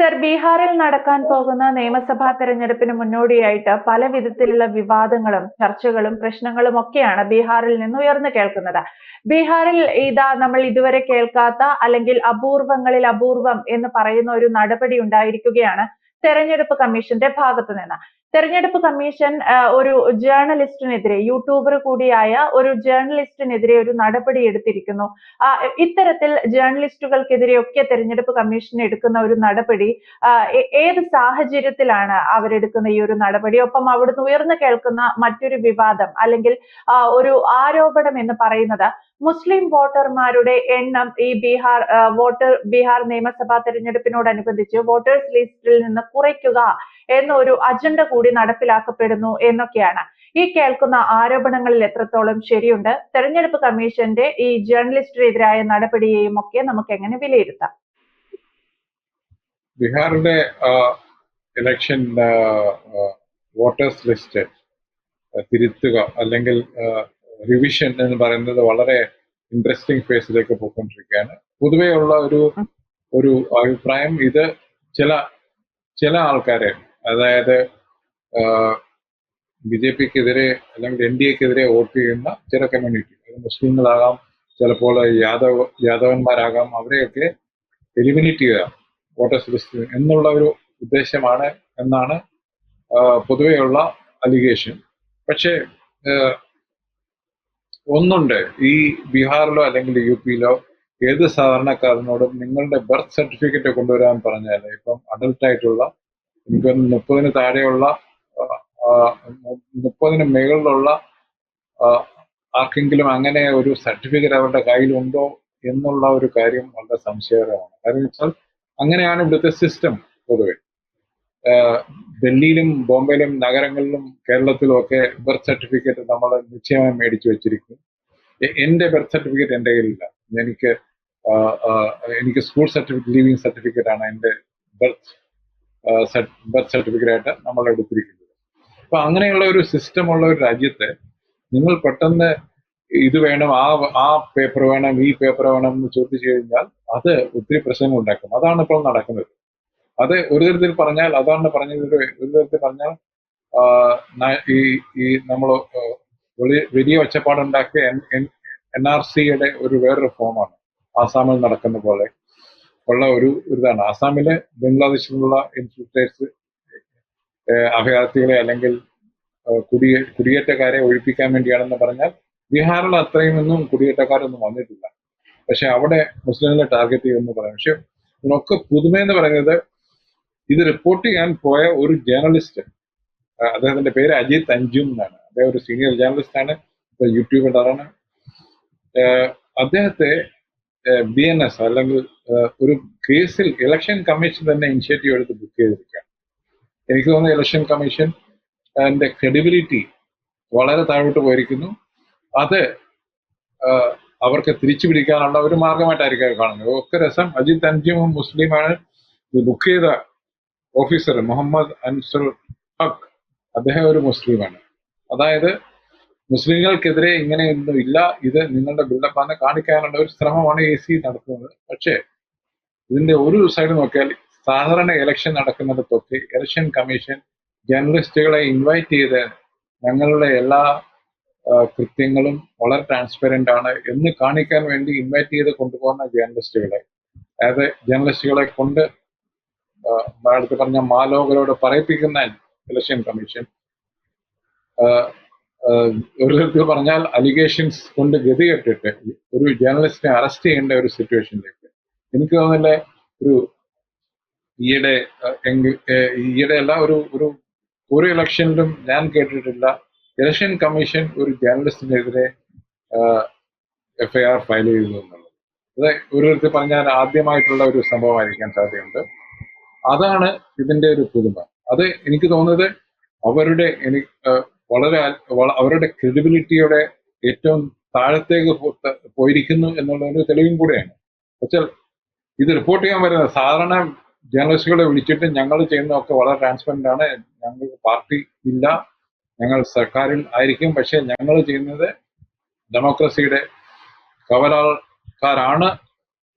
Sir ബീഹാറിൽ നടക്കാൻ പോകുന്ന നിയമസഭാ തെരഞ്ഞെടുപ്പിന് മുന്നോടിയായിട്ട് പല വിധത്തിലുള്ള വിവാദങ്ങളും ചർച്ചകളും പ്രശ്നങ്ങളും ഒക്കെയാണ് ബീഹാറിൽ നിന്ന് ഉയർന്നു കേൾക്കുന്നത്. ബീഹാറിൽ ഇതാ നമ്മൾ ഇതുവരെ കേൾക്കാത്ത അല്ലെങ്കിൽ അപൂർവങ്ങളിൽ അപൂർവം എന്ന് പറയുന്ന ഒരു നടപടി ഉണ്ടായിരിക്കുകയാണ് തെരഞ്ഞെടുപ്പ് കമ്മീഷന്റെ ഭാഗത്തു നിന്ന്. തെരഞ്ഞെടുപ്പ് കമ്മീഷൻ ഒരു ജേർണലിസ്റ്റിനെതിരെ യൂട്യൂബർ കൂടിയായ ഒരു ജേർണലിസ്റ്റിനെതിരെ ഒരു നടപടി എടുത്തിരിക്കുന്നു. ഇത്തരത്തിൽ ജേർണലിസ്റ്റുകൾക്കെതിരെയൊക്കെ തെരഞ്ഞെടുപ്പ് കമ്മീഷൻ എടുക്കുന്ന ഒരു നടപടി ഏത് സാഹചര്യത്തിലാണ് അവരെടുക്കുന്ന ഈ ഒരു നടപടി? ഒപ്പം അവിടുന്ന് ഉയർന്നു കേൾക്കുന്ന മറ്റൊരു വിവാദം അല്ലെങ്കിൽ ഒരു ആരോപണം എന്ന് പറയുന്നത് മുസ്ലിം വോട്ടർമാരുടെ എണ്ണം ഈ ബീഹാർ വോട്ടർ ബീഹാർ നിയമസഭാ തെരഞ്ഞെടുപ്പിനോടനുബന്ധിച്ച് വോട്ടേഴ്സ് ലിസ്റ്റിൽ നിന്ന് കുറയ്ക്കുക എന്നൊരു അജണ്ട നടപ്പിലാക്കപ്പെടുന്നു എന്നൊക്കെയാണ്. ഈ കേൾക്കുന്ന ആരോപണങ്ങളിൽ എത്രത്തോളം ശരിയുണ്ട്? തെരഞ്ഞെടുപ്പ് കമ്മീഷന്റെ ഈ ജേർണലിസ്റ്റിനെതിരായ നടപടിയെയും ഒക്കെ നമുക്ക് എങ്ങനെ വിലയിരുത്താം? ബീഹാറിന്റെ ഇലക്ഷൻ വോട്ടേഴ്സ് ലിസ്റ്റ് തിരുത്തുക അല്ലെങ്കിൽ റിവിഷൻ എന്ന് പറയുന്നത് വളരെ ഇൻട്രസ്റ്റിംഗ് ഫേസിലേക്ക് പോയിക്കൊണ്ടിരിക്കുകയാണ്. ഉള്ള ഒരു ഒരു അഭിപ്രായം ഇത് ചില ചില ആൾക്കാരെ അതായത് ബി ജെ പിക്കെതിരെ അല്ലെങ്കിൽ എൻ ഡി എക്കെതിരെ വോട്ട് ചെയ്യുന്ന ചില കമ്മ്യൂണിറ്റി മുസ്ലിങ്ങളാകാം ചിലപ്പോൾ യാദവ് യാദവന്മാരാകാം അവരെയൊക്കെ എലിമിനേറ്റ് ചെയ്യുക വോട്ടേഴ്സ് ലിസ്റ്റ് എന്നുള്ള ഒരു ഉദ്ദേശമാണ് എന്നാണ് പൊതുവെയുള്ള അലിഗേഷൻ പക്ഷേ ഒന്നുണ്ട്. ഈ ബീഹാറിലോ അല്ലെങ്കിൽ യു പിയിലോ ഏത് സാധാരണക്കാരനോടും നിങ്ങളുടെ ബർത്ത് സർട്ടിഫിക്കറ്റ് കൊണ്ടുവരാൻ പറഞ്ഞാൽ ഇപ്പം അഡൽട്ടായിട്ടുള്ള എനിക്ക് മുപ്പതിന് താഴെയുള്ള മുപ്പതിന് മുകളിലുള്ള ആർക്കെങ്കിലും അങ്ങനെ ഒരു സർട്ടിഫിക്കറ്റ് അവരുടെ കയ്യിലുണ്ടോ എന്നുള്ള ഒരു കാര്യം വളരെ സംശയകരമാണ്. കാരണം വെച്ചാൽ അങ്ങനെയാണ് ഇവിടുത്തെ സിസ്റ്റം പൊതുവെ. ഡൽഹിയിലും ബോംബെയിലും നഗരങ്ങളിലും കേരളത്തിലും ഒക്കെ ബർത്ത് സർട്ടിഫിക്കറ്റ് നമ്മൾ നിശ്ചയമായി മേടിച്ചു വെച്ചിരിക്കും. എ- എന്റെ ബർത്ത് സർട്ടിഫിക്കറ്റ് എന്റെ കയ്യിലില്ല. എനിക്ക് എനിക്ക് സ്കൂൾ സർട്ടിഫിക്കറ്റ് ലീവിംഗ് സർട്ടിഫിക്കറ്റ് ആണ് എന്റെ ബർത്ത് ബർത്ത് സർട്ടിഫിക്കറ്റ് ആയിട്ട് നമ്മൾ എടുത്തിരിക്കുന്നത് അപ്പൊ അങ്ങനെയുള്ള ഒരു സിസ്റ്റം ഉള്ള ഒരു രാജ്യത്തെ നിങ്ങൾ പെട്ടെന്ന് ഇത് വേണം ആ ആ പേപ്പർ വേണം ഈ പേപ്പർ വേണം എന്ന് ചോദിച്ചു കഴിഞ്ഞാൽ അത് ഒത്തിരി പ്രശ്നങ്ങൾ ഉണ്ടാക്കും. അതാണ് ഇപ്പോൾ നടക്കുന്നത്. അത് ഒരു തരത്തിൽ പറഞ്ഞാൽ അതാണ് പറഞ്ഞത് ഒരു തരത്തിൽ പറഞ്ഞാൽ ഈ ഈ നമ്മൾ വലിയ ഒച്ചപ്പാടുണ്ടാക്കിയ എൻ ആർ സിയുടെ ഒരു വേറൊരു ഫോമാണ്. ആസാമിൽ നടക്കുന്ന പോലെ ഉള്ള ഒരു ഒരു ഇതാണ്. ആസാമിലെ ബംഗ്ലാദേശിലുള്ള ഇൻഫിൽട്രേറ്റ്സ് അഭയാർത്ഥികളെ അല്ലെങ്കിൽ കുടിയേ കുടിയേറ്റക്കാരെ ഒഴിപ്പിക്കാൻ വേണ്ടിയാണെന്ന് പറഞ്ഞാൽ ബീഹാറിൽ അത്രയും ഒന്നും കുടിയേറ്റക്കാരൊന്നും വന്നിട്ടില്ല. പക്ഷെ അവിടെ മുസ്ലിങ്ങളെ ടാർഗറ്റ് ചെയ്യുമെന്ന് പറയാം. പക്ഷെ ഇതിനൊക്കെ പുതുമയെന്ന് പറയുന്നത് ഇത് റിപ്പോർട്ട് ചെയ്യാൻ പോയ ഒരു ജേർണലിസ്റ്റ് അദ്ദേഹത്തിന്റെ പേര് അജിത് അഞ്ജും എന്നാണ്. അദ്ദേഹം ഒരു സീനിയർ ജേർണലിസ്റ്റ് ആണ് ഇപ്പൊ യൂട്യൂബിലാണ് അദ്ദേഹത്തെ ബി എൻ എസ് അല്ലെങ്കിൽ ഒരു കേസിൽ ഇലക്ഷൻ കമ്മീഷൻ തന്നെ ഇനിഷ്യേറ്റീവ് എടുത്ത് ബുക്ക് ചെയ്തിരിക്കുകയാണ്. എനിക്ക് തോന്നുന്നു ഇലക്ഷൻ കമ്മീഷൻ അതിന്റെ ക്രെഡിബിലിറ്റി വളരെ താഴോട്ട് പോയിരിക്കുന്നു. അത് അവർക്ക് തിരിച്ചു പിടിക്കാനുള്ള ഒരു മാർഗമായിട്ടായിരിക്കും കാണുന്നത്. ഒക്കെ രസം. അജിത് അഞ്ചും മുസ്ലിമാണ്. ബുക്ക് ചെയ്ത ഓഫീസർ മുഹമ്മദ് അൻസുൽ ഹക്ക് അദ്ദേഹം ഒരു മുസ്ലിമാണ്. അതായത് മുസ്ലിങ്ങൾക്കെതിരെ ഇങ്ങനെയൊന്നും ഇല്ല. ഇത് നിങ്ങളുടെ ബിൽഡപ്പാന്ന് കാണിക്കാനുള്ള ഒരു ശ്രമമാണ് എ സി നടത്തുന്നത്. പക്ഷേ ഇതിന്റെ ഒരു സൈഡ് നോക്കിയാൽ സാധാരണ ഇലക്ഷൻ നടക്കുന്നത് തൊട്ട് ഇലക്ഷൻ കമ്മീഷൻ ജേർണലിസ്റ്റുകളെ ഇൻവൈറ്റ് ചെയ്ത് ഞങ്ങളുടെ എല്ലാ കൃത്യങ്ങളും വളരെ ട്രാൻസ്പെറന്റ് ആണ് എന്ന് കാണിക്കാൻ വേണ്ടി ഇൻവൈറ്റ് ചെയ്ത് കൊണ്ടുപോകുന്ന ജേർണലിസ്റ്റുകളെ. അതായത് ജേർണലിസ്റ്റുകളെ കൊണ്ട് അടുത്ത് പറഞ്ഞ മാലോകരോട് പറയിപ്പിക്കുന്ന ഇലക്ഷൻ കമ്മീഷൻ ഒരു തരത്തിൽ പറഞ്ഞാൽ അലിഗേഷൻസ് കൊണ്ട് ഗതികെട്ടിട്ട് ഒരു ജേർണലിസ്റ്റിനെ അറസ്റ്റ് ചെയ്യേണ്ട ഒരു സിറ്റുവേഷനിലേക്ക് എനിക്ക് തോന്നുന്നില്ല? ഒരു ഈയിടെ ഈയിടെ അല്ല ഒരു ഒരു ഒരു ഇലക്ഷനിലും ഞാൻ കേട്ടിട്ടില്ല. ഇലക്ഷൻ കമ്മീഷൻ ഒരു ജേർണലിസ്റ്റിനെതിരെ എഫ്ഐആർ ഫയൽ ചെയ്തു എന്നുള്ളത്. അത് ഒരു തരത്തിൽ പറഞ്ഞാൽ ആദ്യമായിട്ടുള്ള ഒരു സംഭവമായിരിക്കാൻ സാധ്യതയുണ്ട്. അതാണ് ഇതിന്റെ ഒരു പുതുമ. അത് എനിക്ക് തോന്നുന്നത് അവരുടെ എനിക്ക് വളരെ അവരുടെ ക്രെഡിബിലിറ്റിയുടെ ഏറ്റവും താഴത്തേക്ക് പോയിരിക്കുന്നു എന്നുള്ള ഒരു തെളിവും കൂടെയാണ്. വെച്ചാൽ ഇത് റിപ്പോർട്ട് ചെയ്യാൻ വരുന്നത് സാധാരണ ജേർണലിസ്റ്റുകളെ വിളിച്ചിട്ട് ഞങ്ങൾ ചെയ്യുന്നതൊക്കെ വളരെ ട്രാൻസ്പെറന്റ് ആണ്. ഞങ്ങൾക്ക് പാർട്ടി ഇല്ല. ഞങ്ങൾ സർക്കാരിൽ ആയിരിക്കും. പക്ഷേ ഞങ്ങൾ ചെയ്യുന്നത് ഡെമോക്രസിയുടെ കവലാൾക്കാരാണ്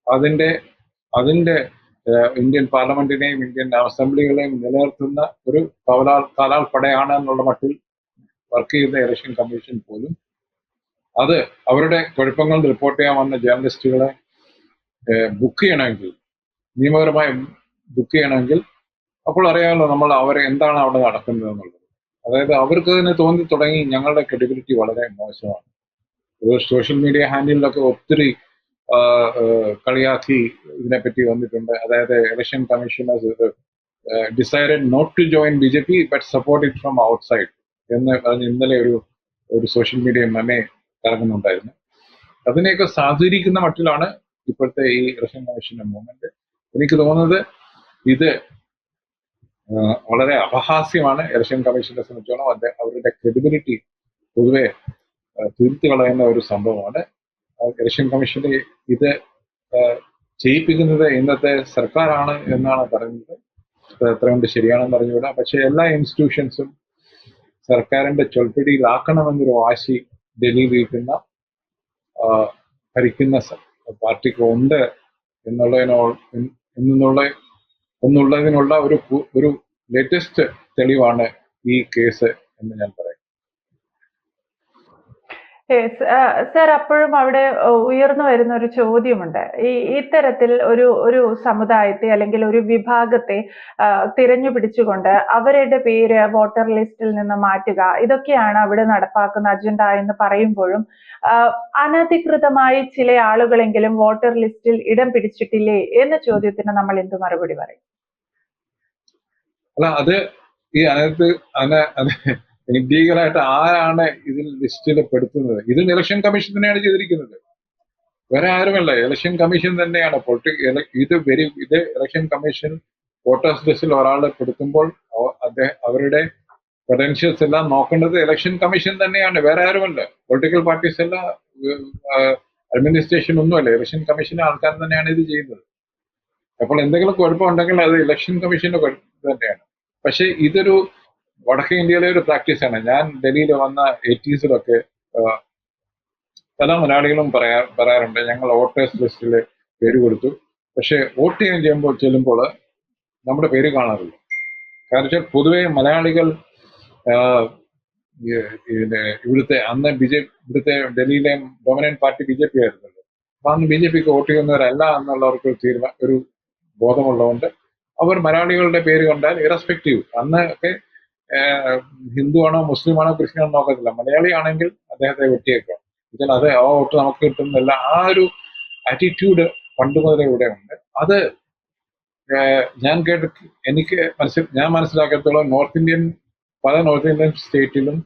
അതിന്റെ അതിന്റെ ഇന്ത്യൻ പാർലമെന്റിനെയും ഇന്ത്യൻ അസംബ്ലികളെയും നിലനിർത്തുന്ന ഒരു കവലാൾ കാലാൾ പടയാണ് എന്നുള്ള മട്ടിൽ വർക്ക് ചെയ്യുന്ന ഇലക്ഷൻ കമ്മീഷൻ പോലും. അത് അവരുടെ കുഴപ്പങ്ങൾ റിപ്പോർട്ട് ചെയ്യാൻ വന്ന ജേർണലിസ്റ്റുകളെ ബുക്ക് ചെയ്യണമെങ്കിൽ നിയമപരമായി ബുക്ക് ചെയ്യണമെങ്കിൽ അപ്പോൾ അറിയാമല്ലോ നമ്മൾ അവർ എന്താണ് അവിടെ നടക്കുന്നത് എന്നുള്ളത്. അതായത് അവർക്ക് തന്നെ തോന്നി തുടങ്ങി ഞങ്ങളുടെ ക്രെഡിബിലിറ്റി വളരെ മോശമാണ്. ഒരു സോഷ്യൽ മീഡിയ ഹാൻഡിലൊക്കെ ഒത്തിരി കളിയാക്കി ഇതിനെപ്പറ്റി വന്നിട്ടുണ്ട്. അതായത് election commissioners decided not to join B J P but support it from outside എന്ന് പറഞ്ഞ് ഇന്നലെ ഒരു ഒരു സോഷ്യൽ മീഡിയ മെമെ ഇറങ്ങുന്നുണ്ടായിരുന്നു അതിനെയൊക്കെ സാധൂരിക്കുന്ന മട്ടിലാണ് ഇപ്പോഴത്തെ ഈ ഇലക്ഷൻ കമ്മീഷന്റെ മൂവ്മെന്റ് എനിക്ക് തോന്നുന്നത് ഇത് വളരെ അപഹാസ്യമാണ് ഇലക്ഷൻ കമ്മീഷനെ സംബന്ധിച്ചോളം അത് അവരുടെ ക്രെഡിബിലിറ്റി പൊതുവെ തീർത്തു കളയുന്ന ഒരു സംഭവമാണ്. ഇലക്ഷൻ കമ്മീഷന്റെ ഇത് ചെയ്യിപ്പിക്കുന്നത് ഇന്നത്തെ സർക്കാരാണ് എന്നാണ് പറയുന്നത്. എത്ര കൊണ്ട് ശരിയാണെന്ന് അറിഞ്ഞുകൂടാ. പക്ഷെ എല്ലാ ഇൻസ്റ്റിറ്റ്യൂഷൻസും സർക്കാരിന്റെ ചൊൽപ്പിടിയിലാക്കണമെന്നൊരു വാശി ഡൽഹിയിലിരിക്കുന്ന ഭരിക്കുന്ന പാർട്ടിക്ക് ഉണ്ട് എന്നുള്ളതിനോ എന്നുള്ള എന്നുള്ളതിനുള്ള ഒരു ഒരു ലേറ്റസ്റ്റ് തെളിവാണ് ഈ കേസ് എന്ന് ഞാൻ പറയും സർ അപ്പോഴും അവിടെ ഉയർന്നു വരുന്ന ഒരു ചോദ്യമുണ്ട്. ഈ ഇത്തരത്തിൽ ഒരു ഒരു സമുദായത്തെ അല്ലെങ്കിൽ ഒരു വിഭാഗത്തെ തിരഞ്ഞു പിടിച്ചുകൊണ്ട് അവരുടെ പേര് വോട്ടർ ലിസ്റ്റിൽ നിന്ന് മാറ്റുക ഇതൊക്കെയാണ് അവിടെ നടപ്പാക്കുന്ന അജണ്ട എന്ന് പറയുമ്പോഴും അനധികൃതമായി ചില ആളുകളെങ്കിലും വോട്ടർ ലിസ്റ്റിൽ ഇടം പിടിച്ചിട്ടില്ലേ എന്ന ചോദ്യത്തിന് നമ്മൾ എന്ത് മറുപടി പറയും? അല്ല അത് ഈ അനധികൃത ഇൻഡീഗലായിട്ട് ആരാണ് ഇതിൽ ലിസ്റ്റിൽ പെടുത്തുന്നത്? ഇത് ഇലക്ഷൻ കമ്മീഷൻ തന്നെയാണ് ചെയ്തിരിക്കുന്നത്. വേറെ ആരുമല്ല. ഇലക്ഷൻ കമ്മീഷൻ തന്നെയാണ്. ഇത് വെരി ഇത് ഇലക്ഷൻ കമ്മീഷൻ വോട്ടേഴ്സ് ലിസ്റ്റിൽ ഒരാളെ പെടുത്തുമ്പോൾ അദ്ദേഹം അവരുടെ പൊട്ടൻഷ്യൽസ് എല്ലാം നോക്കേണ്ടത് ഇലക്ഷൻ കമ്മീഷൻ തന്നെയാണ്. വേറെ ആരുമല്ല. പൊളിറ്റിക്കൽ പാർട്ടീസ് അല്ല അഡ്മിനിസ്ട്രേഷൻ ഒന്നുമല്ല. ഇലക്ഷൻ കമ്മീഷന്റെ ആൾക്കാർ തന്നെയാണ് ഇത് ചെയ്യുന്നത്. അപ്പോൾ എന്തെങ്കിലും കുഴപ്പമുണ്ടെങ്കിൽ അത് ഇലക്ഷൻ കമ്മീഷന്റെ തന്നെയാണ്. പക്ഷേ ഇതൊരു വടക്കേ ഇന്ത്യയിലെ ഒരു പ്രാക്ടീസാണ്. ഞാൻ ഡൽഹിയിൽ വന്ന എയ്റ്റീസിലൊക്കെ പല മലയാളികളും പറയാ പറയാറുണ്ട്. ഞങ്ങൾ വോട്ടേഴ്സ് ലിസ്റ്റിൽ പേര് കൊടുത്തു. പക്ഷേ വോട്ട് ചെയ്യാൻ ചെയ്യുമ്പോൾ ചെല്ലുമ്പോൾ നമ്മുടെ പേര് കാണാറില്ല. കാരണം വെച്ചാൽ പൊതുവെ മലയാളികൾ ഇവിടുത്തെ അന്ന് ബി ജെ ഇവിടുത്തെ ഡൽഹിയിലെ dominant party B J P ആയിരുന്നല്ലോ. അപ്പൊ അന്ന് ബി ജെ പിക്ക് വോട്ട് ചെയ്യുന്നവരല്ല എന്നുള്ളവർക്ക് തീരുമാന ഒരു ബോധമുള്ളതുകൊണ്ട് അവർ മലയാളികളുടെ പേര് കണ്ടാൽ ഇറസ്പെക്റ്റീവ്. അന്ന് ഒക്കെ ഏഹ്, ഹിന്ദുവാണോ മുസ്ലിമാണോ ക്രിസ്ത്യനാണോ നോക്കത്തില്ല. മലയാളിയാണെങ്കിൽ അദ്ദേഹത്തെ വെട്ടിയേക്കാം. ഇതിൽ അത് ആ വോട്ട് നമുക്ക് കിട്ടുന്നില്ല. ആ ഒരു ആറ്റിറ്റ്യൂഡ് പണ്ട് മുതലേ ഇവിടെ ഉണ്ട് അത് ഞാൻ കേട്ട് എനിക്ക് മനസ്സിൽ ഞാൻ മനസ്സിലാക്കത്തോളം നോർത്ത് ഇന്ത്യൻ പല നോർത്ത് ഇന്ത്യൻ സ്റ്റേറ്റിലും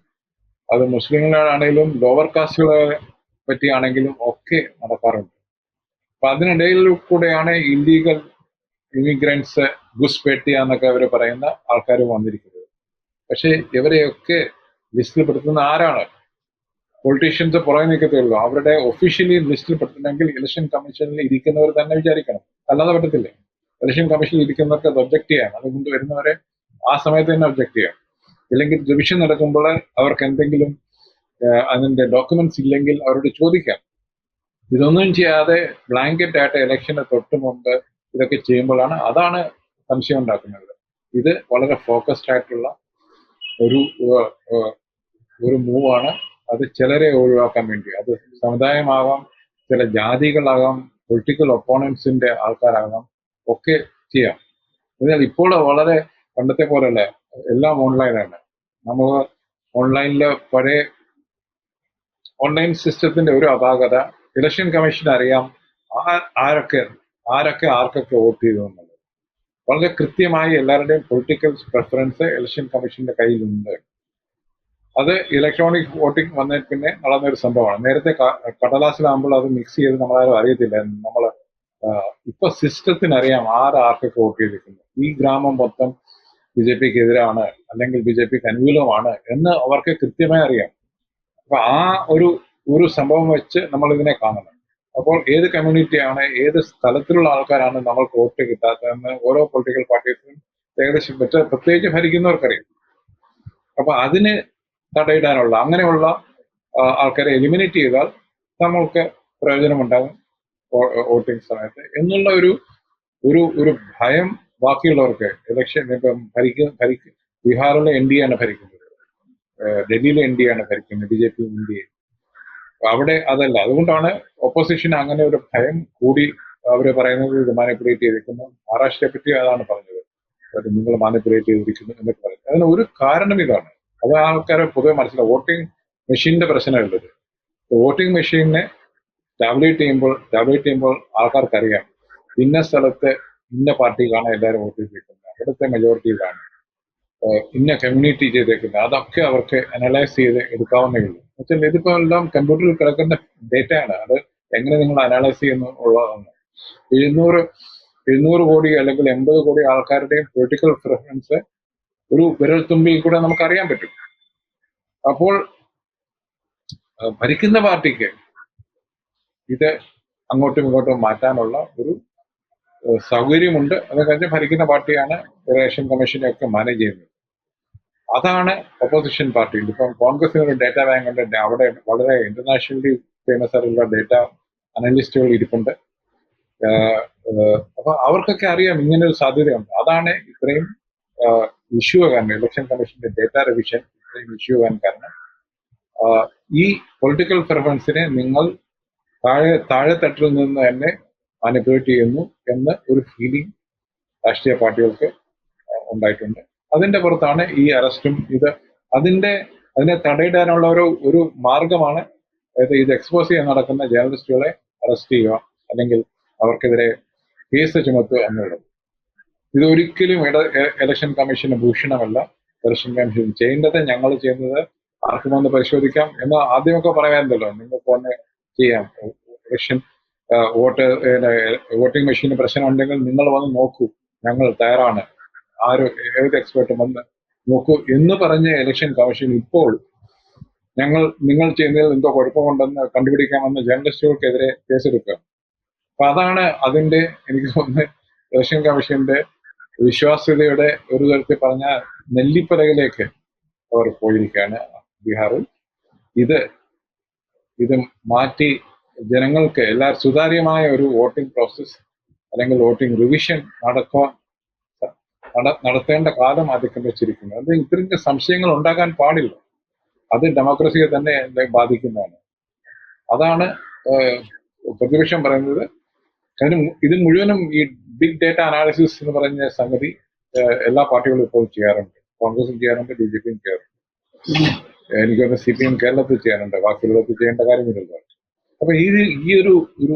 അത് മുസ്ലിങ്ങളാണെങ്കിലും ലോവർ കാസ്റ്റുകളെ പറ്റിയാണെങ്കിലും ഒക്കെ നടക്കാറുണ്ട്. അപ്പൊ അതിനിടയിൽ കൂടെയാണ് ഇല്ലീഗൽ ഇമിഗ്രൻസ് ഗുസ്പേട്ടിയ എന്നൊക്കെ അവർ പറയുന്ന ആൾക്കാർ വന്നിരിക്കുന്നത്. പക്ഷെ ഇവരെയൊക്കെ ലിസ്റ്റിൽ പെടുത്തുന്ന ആരാണ്? പൊളിറ്റീഷ്യൻസ് പുറകെ നിൽക്കത്തേ ഉള്ളൂ അവരുടെ ഒഫീഷ്യലി ലിസ്റ്റിൽ പെടുത്തണമെങ്കിൽ ഇലക്ഷൻ കമ്മീഷനിൽ ഇരിക്കുന്നവർ തന്നെ വിചാരിക്കണം. അല്ലാതെ പറ്റത്തില്ല. ഇലക്ഷൻ കമ്മീഷനിൽ ഇരിക്കുന്നവർക്ക് അത് ഒബ്ജക്ട് ചെയ്യാം അതുകൊണ്ട് വരുന്നവരെ ആ സമയത്ത് തന്നെ ഒബ്ജക്ട് ചെയ്യാം. ഇല്ലെങ്കിൽ റിവിഷൻ നടക്കുമ്പോൾ അവർക്ക് എന്തെങ്കിലും അതിന്റെ ഡോക്യുമെന്റ്സ് ഇല്ലെങ്കിൽ അവരോട് ചോദിക്കാം. ഇതൊന്നും ചെയ്യാതെ ബ്ലാങ്കറ്റ് ആയിട്ട് ഇലക്ഷന് തൊട്ട് മുമ്പ് ഇതൊക്കെ ചെയ്യുമ്പോഴാണ് അതാണ് സംശയം ഉണ്ടാക്കുന്നത്. ഇത് വളരെ ഫോക്കസ്ഡ് ആയിട്ടുള്ള ഒരു ഒരു മൂവാണ്. അത് ചിലരെ ഒഴിവാക്കാൻ വേണ്ടി. അത് സമുദായമാകാം ചില ജാതികളാകാം പൊളിറ്റിക്കൽ ഒപ്പോണൻസിന്റെ ആൾക്കാരാകാം ഒക്കെ ചെയ്യാം. എന്നാൽ ഇപ്പോൾ വളരെ പണ്ടത്തെ പോലെയല്ല. എല്ലാം ഓൺലൈനാണ് നമ്മൾ ഓൺലൈനിലെ പഴയ ഓൺലൈൻ സിസ്റ്റത്തിന്റെ ഒരു അപാകത ഇലക്ഷൻ കമ്മീഷൻ അറിയാം ആരൊക്കെ ആരൊക്കെ ആർക്കൊക്കെ വോട്ട് ചെയ്തു എന്നുള്ളത്. വളരെ കൃത്യമായി എല്ലാവരുടെയും പൊളിറ്റിക്കൽ പ്രിഫറൻസ് ഇലക്ഷൻ കമ്മീഷന്റെ കയ്യിലുണ്ട്. അത് ഇലക്ട്രോണിക് വോട്ടിംഗ് വന്നതിൽ പിന്നെ നടന്നൊരു സംഭവമാണ്. നേരത്തെ കടലാസിലാകുമ്പോൾ അത് മിക്സ് ചെയ്ത് നമ്മളാരും അറിയത്തില്ല നമ്മൾ ഇപ്പൊ സിസ്റ്റത്തിന് അറിയാം ആര് ആർക്കൊക്കെ വോട്ട് ചെയ്തിരിക്കുന്നു ഈ ഗ്രാമം മൊത്തം ബി ജെ പിക്ക് എതിരാണ് അല്ലെങ്കിൽ ബി ജെ പിക്ക് അനുകൂലമാണ് എന്ന് അവർക്ക് കൃത്യമായി അറിയാം. അപ്പൊ ആ ഒരു ഒരു സംഭവം വെച്ച് നമ്മൾ ഇതിനെ കാണണം. അപ്പോൾ ഏത് കമ്മ്യൂണിറ്റിയാണ് ഏത് സ്ഥലത്തിലുള്ള ആൾക്കാരാണ് നമ്മൾക്ക് വോട്ട് കിട്ടാത്തതെന്ന് ഓരോ പൊളിറ്റിക്കൽ പാർട്ടീസിനും ഏകദേശം മറ്റേ പ്രത്യേകിച്ച് ഭരിക്കുന്നവർക്കറിയാം. അപ്പൊ അതിന് തടയിടാനുള്ള അങ്ങനെയുള്ള ആൾക്കാരെ എലിമിനേറ്റ് ചെയ്താൽ നമ്മൾക്ക് പ്രയോജനമുണ്ടാകും വോട്ടിംഗ് സമയത്ത്. എന്നുള്ള ഒരു ഒരു ഒരു ഭയം ബാക്കിയുള്ളവർക്ക് ഇലക്ഷൻ ഇപ്പം ഭരിക്കുന്ന ഭരിക്കും ബീഹാറിലെ എൻ ഡി ആണ് ഭരിക്കുന്നത്. ഡൽഹിയിലെ എൻ ഡി ആണ് ഭരിക്കുന്നത് B J P N D A. അവിടെ അതല്ല. അതുകൊണ്ടാണ് ഓപ്പോസിഷൻ അങ്ങനെ ഒരു ഭയം കൂടി അവർ പറയുന്നത് ഇത് മാനിപ്പുലേറ്റ് ചെയ്തിരിക്കുന്നു. മഹാരാഷ്ട്രയെ പറ്റി അതാണ് പറഞ്ഞത്. നിങ്ങൾ മാനിപ്പുലേറ്റ് ചെയ്തിരിക്കുന്നു എന്നൊക്കെ പറയുന്നത്. അതിന് ഒരു കാരണം ഇതാണ്. അത് ആൾക്കാരെ പൊതുവെ മനസ്സിലാവും വോട്ടിംഗ് മെഷീന്റെ പ്രശ്നമുള്ളത് വോട്ടിംഗ് മെഷീനെ ടാബ്ലേറ്റ് ചെയ്യുമ്പോൾ ടാബ്ലേറ്റ് ചെയ്യുമ്പോൾ ആൾക്കാർക്കറിയാം. ഇന്ന സ്ഥലത്ത് ഇന്ന പാർട്ടിക്കാണ് എല്ലാവരും വോട്ട് ചെയ്തിരിക്കുന്നത്. അവിടുത്തെ മെജോറിറ്റിയിലാണ് ഇന്ന കമ്മ്യൂണിറ്റി ചെയ്തേക്കുന്നത്. അതൊക്കെ അവർക്ക് അനലൈസ് ചെയ്ത് എടുക്കാവുന്നേ ഉള്ളൂ. എന്നുവെച്ചാൽ ഇതിപ്പോ എല്ലാം കമ്പ്യൂട്ടറിൽ കിടക്കുന്ന ഡേറ്റയാണ്. അത് എങ്ങനെ നിങ്ങൾ അനാലൈസ് ചെയ്യുന്നു ഉള്ളതാണ്. എഴുന്നൂറ് എഴുന്നൂറ് കോടി അല്ലെങ്കിൽ എൺപത് കോടി ആൾക്കാരുടെയും പൊളിറ്റിക്കൽ പ്രിഫറൻസ് ഒരു വിരൽ തുമ്പിൽ കൂടെ നമുക്ക് അറിയാൻ പറ്റും. അപ്പോൾ ഭരിക്കുന്ന പാർട്ടിക്ക് ഇത് അങ്ങോട്ടും ഇങ്ങോട്ടും മാറ്റാനുള്ള ഒരു സൗകര്യമുണ്ട്. അതൊക്കെ കഴിഞ്ഞ് ഭരിക്കുന്ന പാർട്ടിയാണ് ഇലക്ഷൻ കമ്മീഷനെ ഒക്കെ മാനേജ് ചെയ്യുന്നത്. അതാണ് ഒപ്പോസിഷൻ പാർട്ടി ഇപ്പം കോൺഗ്രസിന് ഒരു ഡേറ്റ ബാങ്ക് ഉണ്ട് അവിടെ വളരെ ഇന്റർനാഷണലി ഫേമസ് ആയിട്ടുള്ള ഡേറ്റ അനലിസ്റ്റുകൾ ഇരിപ്പുണ്ട്. അപ്പൊ അവർക്കൊക്കെ അറിയാം ഇങ്ങനെ ഒരു സാധ്യതയുണ്ട്. അതാണ് ഇത്രയും ഇഷ്യൂ കാരണം ഇലക്ഷൻ കമ്മീഷന്റെ ഡേറ്റ റിവിഷൻ ഇത്രയും ഇഷ്യൂ ആകാൻ കാരണം. ഈ പൊളിറ്റിക്കൽ പ്രിഫറൻസിനെ നിങ്ങൾ താഴെ താഴെ തട്ടിൽ നിന്ന് തന്നെ മാനിപ്പുലേറ്റ് ചെയ്യുന്നു എന്ന് ഒരു ഫീലിംഗ് രാഷ്ട്രീയ പാർട്ടികൾക്ക് ഉണ്ടായിട്ടുണ്ട്. അതിന്റെ പുറത്താണ് ഈ അറസ്റ്റും. ഇത് അതിന്റെ അതിനെ തടയിടാനുള്ള ഒരു ഒരു മാർഗമാണ് അതായത് ഇത് എക്സ്പോസ് ചെയ്യാൻ നടക്കുന്ന ജേർണലിസ്റ്റുകളെ അറസ്റ്റ് ചെയ്യുക അല്ലെങ്കിൽ അവർക്കെതിരെ കേസ് ചുമത്തുക എന്നുള്ളത്. ഇത് ഒരിക്കലും ഇലക്ഷൻ കമ്മീഷന് ഭൂഷണമല്ല. ഇലക്ഷൻ കമ്മീഷൻ ചെയ്യേണ്ടത് ഞങ്ങൾ ചെയ്യുന്നത് ആർക്കും വന്ന് പരിശോധിക്കാം എന്ന് ആദ്യമൊക്കെ പറയാറുണ്ടല്ലോ. നിങ്ങൾക്ക് വന്ന് ചെയ്യാം. ഇലക്ഷൻ വോട്ട് വോട്ടിംഗ് മെഷീന് പ്രശ്നം ഉണ്ടെങ്കിൽ നിങ്ങൾ വന്ന് നോക്കൂ. ഞങ്ങൾ തയ്യാറാണ്. ആര് ഏത് എക്സ്പേർട്ടും വന്ന് നോക്കൂ എന്ന് പറഞ്ഞ ഇലക്ഷൻ കമ്മീഷൻ ഇപ്പോൾ ഞങ്ങൾ നിങ്ങൾ ചെയ്യുന്നതിൽ എന്തോ കുഴപ്പമുണ്ടെന്ന് കണ്ടുപിടിക്കാമെന്ന് ജേർണലിസ്റ്റുകൾക്കെതിരെ കേസെടുക്കുക. അപ്പൊ അതാണ് അതിന്റെ എനിക്ക് തോന്നുന്നത് ഇലക്ഷൻ കമ്മീഷന്റെ വിശ്വാസ്യതയുടെ ഒരു തരത്തിൽ പറഞ്ഞ നെല്ലിപ്പലകിലേക്ക് അവർ പോയിരിക്കുകയാണ് ബീഹാറിൽ. ഇത് ഇത് മാറ്റി ജനങ്ങൾക്ക് എല്ലാ സുതാര്യമായ ഒരു വോട്ടിംഗ് പ്രോസസ്സ് അല്ലെങ്കിൽ വോട്ടിംഗ് റിവിഷൻ നടക്കുവാൻ നട- നടത്തേണ്ട കാലം അതിക്രമിച്ചിരിക്കുന്നു അത് ഇത്തരം സംശയങ്ങൾ ഉണ്ടാകാൻ പാടില്ല. അത് ഡെമോക്രസിയെ തന്നെ ബാധിക്കുന്നതാണ്. അതാണ് പ്രതിപക്ഷം പറയുന്നത്. അതിന് ഇത് മുഴുവനും ഈ ബിഗ് ഡേറ്റ അനാലിസിസ് എന്ന് പറഞ്ഞ സംഗതി എല്ലാ പാർട്ടികളും ഇപ്പോൾ ചെയ്യാറുണ്ട്. കോൺഗ്രസും ചെയ്യാറുണ്ട് ബി ജെ പിയും ചെയ്യാറുണ്ട് എനിക്ക് തോന്നുന്നു സി പി എം കേരളത്തിൽ ചെയ്യാറുണ്ട്. ബാക്കിയുള്ളവർക്ക് ചെയ്യേണ്ട കാര്യമില്ലല്ലോ. അപ്പൊ ഈ ഈ ഒരു ഒരു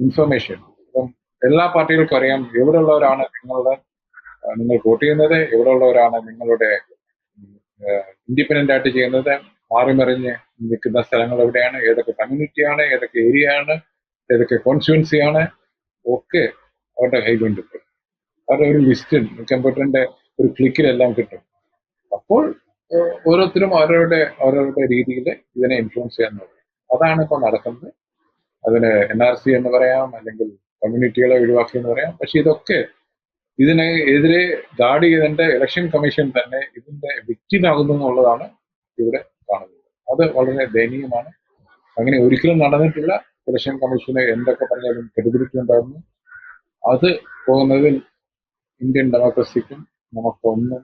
ഇൻഫർമേഷൻ ഇപ്പം എല്ലാ പാർട്ടികൾക്കും അറിയാം. എവിടെയുള്ളവരാണ് നിങ്ങളുടെ നിങ്ങൾ വോട്ട് ചെയ്യുന്നത് എവിടെയുള്ളവരാണ് നിങ്ങളുടെ ഇൻഡിപെൻഡന്റ് ആയിട്ട് ചെയ്യുന്നത് മാറി മറിഞ്ഞ് നിൽക്കുന്ന സ്ഥലങ്ങൾ എവിടെയാണ്? ഏതൊക്കെ കമ്മ്യൂണിറ്റിയാണ് ഏതൊക്കെ ഏരിയ ആണ്? ഏതൊക്കെ കോൺസ്റ്റുവൻസിയാണ് ഒക്കെ അവരുടെ കയ്യിലുണ്ട് ഇപ്പോൾ അവരുടെ ഒരു ലിസ്റ്റ് കമ്പ്യൂട്ടറിന്റെ ഒരു ക്ലിക്കിലെല്ലാം കിട്ടും. അപ്പോൾ ഓരോരുത്തരും അവരവരുടെ അവരവരുടെ രീതിയിൽ ഇതിനെ ഇൻഫ്ലുവൻസ് ചെയ്യാൻ നോക്കും. അതാണ് ഇപ്പോൾ നടക്കുന്നത്. അതിന് എൻ ആർ സി എന്ന് പറയാം അല്ലെങ്കിൽ കമ്മ്യൂണിറ്റികളെ ഒഴിവാക്കി എന്ന് പറയാം. പക്ഷെ ഇതൊക്കെ ഇതിനെ എതിരെ ഗാർഡ് ഇലക്ഷൻ കമ്മീഷൻ തന്നെ ഇതിന്റെ വ്യക്തിമാകുന്നു എന്നുള്ളതാണ് ഇവിടെ കാണുന്നത്. അത് വളരെ ദയനീയമാണ്. അങ്ങനെ ഒരിക്കലും നടന്നിട്ടില്ല. ഇലക്ഷൻ കമ്മീഷന് എന്തൊക്കെ പറഞ്ഞാലും കെടുപിടിക്കുന്നുണ്ടായിരുന്നു അത് പോകുന്നതിൽ ഇന്ത്യൻ ഡെമോക്രസിക്കും നമുക്കൊന്നും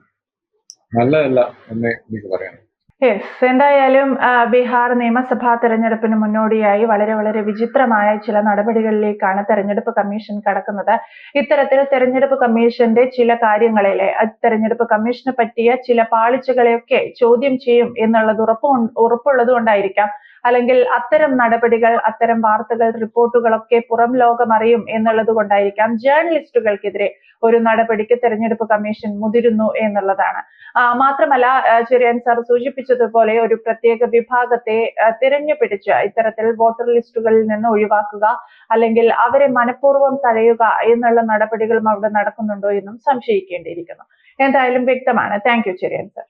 നല്ലതല്ല എന്ന് എനിക്ക് പറയാനുള്ളൂ യെസ് എന്തായാലും ബീഹാർ നിയമസഭാ തെരഞ്ഞെടുപ്പിന് മുന്നോടിയായി വളരെ വളരെ വിചിത്രമായ ചില നടപടികളിലേക്കാണ് തെരഞ്ഞെടുപ്പ് കമ്മീഷൻ കടക്കുന്നത്. ഇത്തരത്തിൽ തെരഞ്ഞെടുപ്പ് കമ്മീഷന്റെ ചില കാര്യങ്ങളിലെ തെരഞ്ഞെടുപ്പ് കമ്മീഷന് പറ്റിയ ചില പാളിച്ചകളെയൊക്കെ ചോദ്യം ചെയ്യും എന്നുള്ളത് ഉറപ്പ് ഉറപ്പുള്ളത് കൊണ്ടായിരിക്കാം അല്ലെങ്കിൽ അത്തരം നടപടികൾ അത്തരം വാർത്തകൾ റിപ്പോർട്ടുകളൊക്കെ പുറം ലോകം അറിയും എന്നുള്ളത് കൊണ്ടായിരിക്കാം ജേർണലിസ്റ്റുകൾക്കെതിരെ ഒരു നടപടിക്ക് തെരഞ്ഞെടുപ്പ് കമ്മീഷൻ മുതിരുന്നു എന്നുള്ളതാണ്. മാത്രമല്ല ചെറിയൻ സാർ സൂചിപ്പിച്ചതുപോലെ ഒരു പ്രത്യേക വിഭാഗത്തെ തിരഞ്ഞുപിടിച്ച് ഇത്തരത്തിൽ വോട്ടർ ലിസ്റ്റുകളിൽ നിന്ന് ഒഴിവാക്കുക അല്ലെങ്കിൽ അവരെ മനഃപൂർവം തഴയുക എന്നുള്ള നടപടികളും അവിടെ നടക്കുന്നുണ്ടോ എന്നും സംശയിക്കേണ്ടിയിരിക്കുന്നു. എന്തായാലും വ്യക്തമാണ്. Thank you Cherian sir.